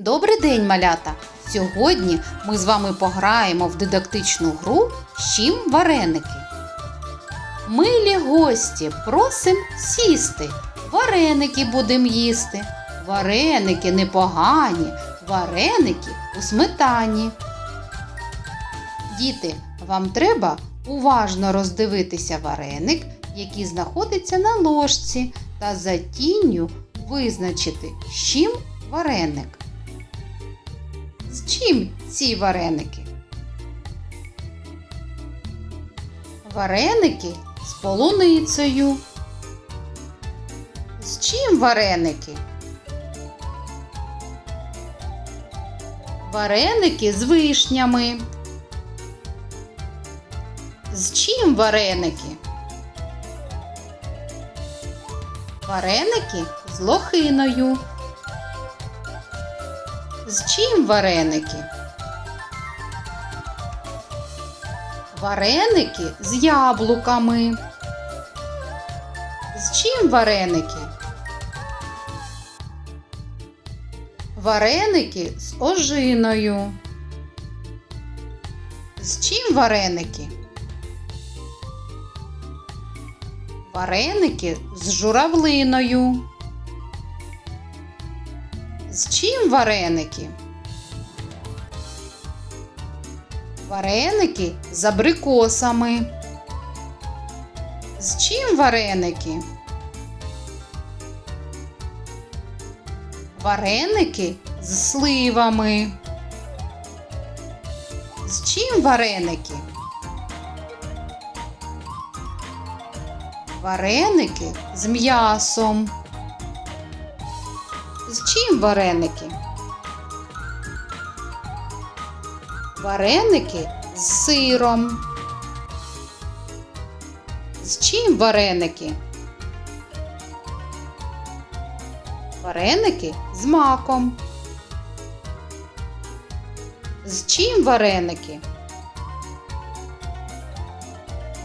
Добрий день, малята! Сьогодні ми з вами пограємо в дидактичну гру «З чим вареники. Милі гості, просим сісти. Вареники будем їсти. Вареники непогані, вареники у сметані. Діти, вам треба уважно роздивитися вареник, який знаходиться на ложці, та за тінню визначити, з чим вареник. З чим ці вареники? Вареники з полуницею. З чим вареники? Вареники з вишнями. З чим вареники? Вареники з лохиною. З чим вареники? Вареники з яблуками. З чим вареники? Вареники з ожиною. З чим вареники? Вареники з журавлиною. Чим вареники? Вареники з абрикосами. З чим вареники? Вареники з сливами. З чим вареники? Вареники з м'ясом. З чим вареники? Вареники з сиром. З чим вареники? Вареники з маком. З чим вареники?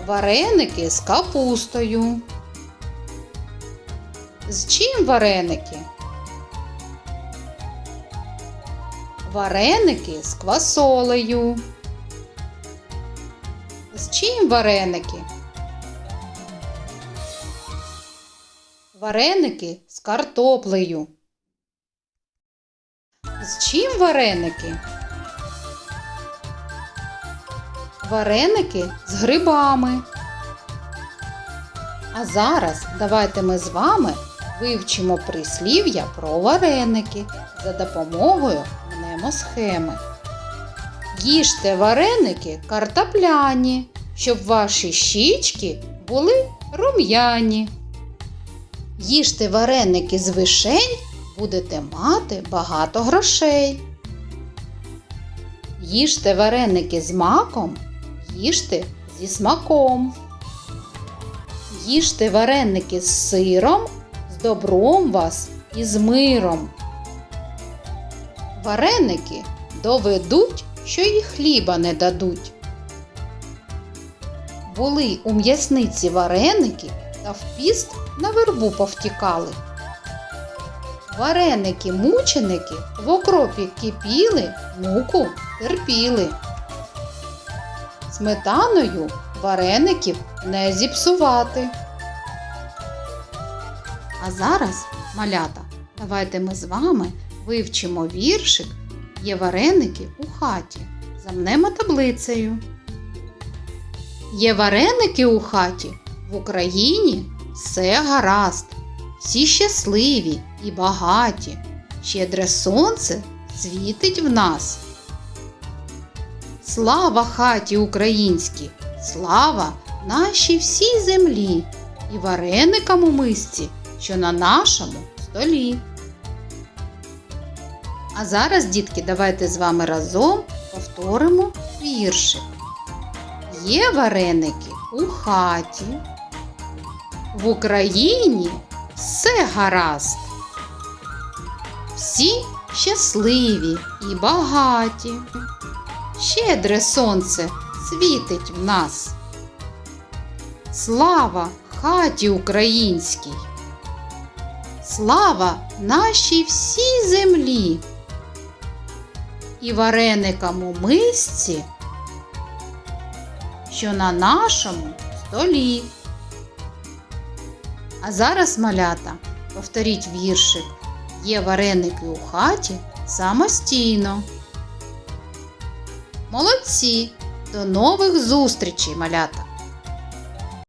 Вареники з капустою. З чим вареники? Вареники з квасолею. З чим вареники? Вареники з картоплею. З чим вареники? Вареники з грибами. А зараз давайте ми з вами вивчимо прислів'я про вареники за допомогою мнемосхеми. Їжте вареники картопляні, щоб ваші щічки були рум'яні. Їжте вареники з вишень, будете мати багато грошей. Їжте вареники з маком, їжте зі смаком. Їжте вареники з сиром, з добром вас і з миром. Вареники доведуть, що і хліба не дадуть. Були у м'ясниці вареники та в піст на вербу повтікали. Вареники-мученики в окропі кипіли, муку терпіли. Сметаною вареників не зіпсувати. А зараз, малята, давайте ми з вами вивчимо віршик Є вареники у хаті за мнемотаблицею. Є вареники у хаті в Україні все гаразд, всі щасливі і багаті. Щедре сонце світить в нас. Слава хаті українській, слава нашій всій землі і вареникам у мисці, що на нашому столі. А зараз, дітки, давайте з вами разом повторимо віршик. Є вареники у хаті. В Україні все гаразд. Всі щасливі і багаті. Щедре сонце світить в нас. Слава хаті українській! Слава нашій всій землі! І вареникам у мисці, що на нашому столі. А зараз, малята, повторіть віршик. Є вареники у хаті самостійно. Молодці! До нових зустрічей, малята!